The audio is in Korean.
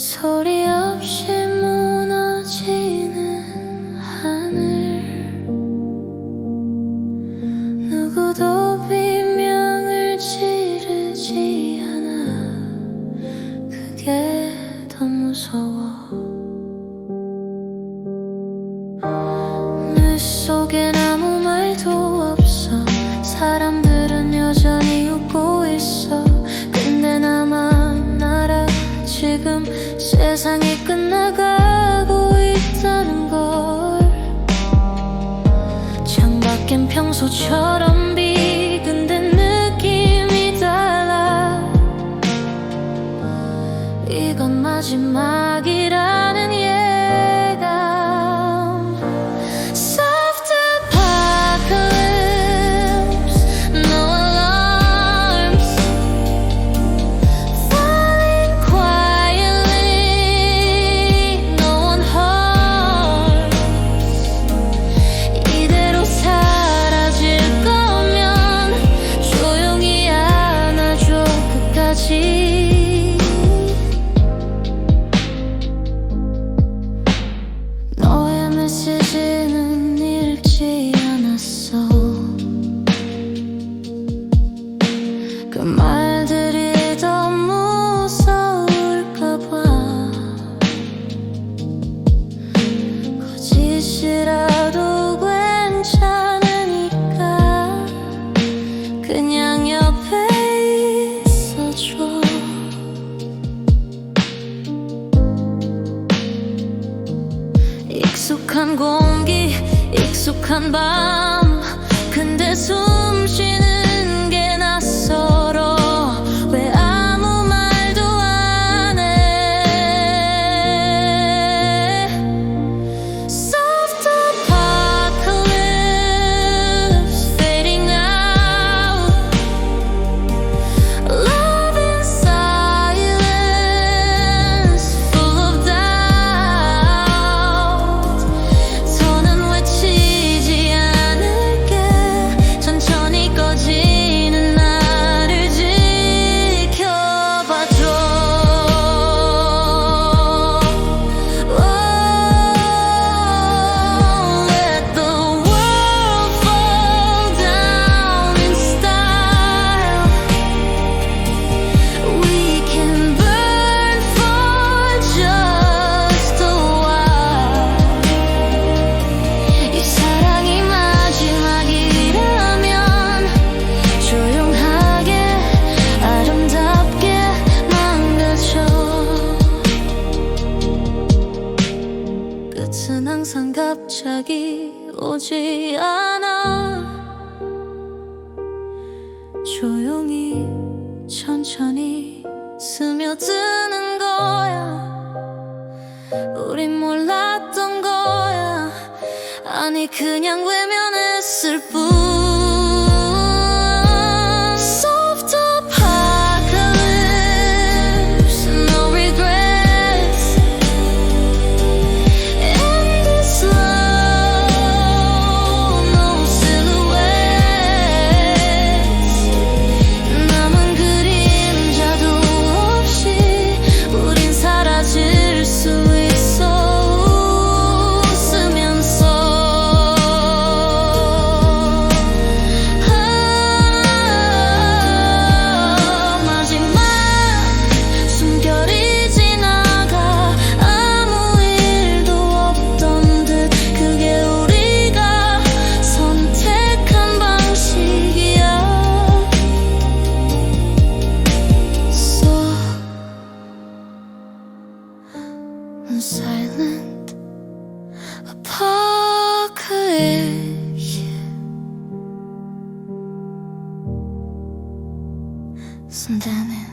소리 없이 무너지는 하늘. 누구도 비명을 지르지 않아. 그게 더 무서워. 내 속엔 지금 세상이 끝나가고 있다는 걸. 창밖엔 평소처럼 비 근데 느낌이 달라. 이건 마지막이 익숙한 밤. 근데 숨 항상 갑자기 오지 않아. 조용히 천천히 스며드는 거야. 우린 몰랐던 거야. 아니 그냥 외면했을 뿐 순간은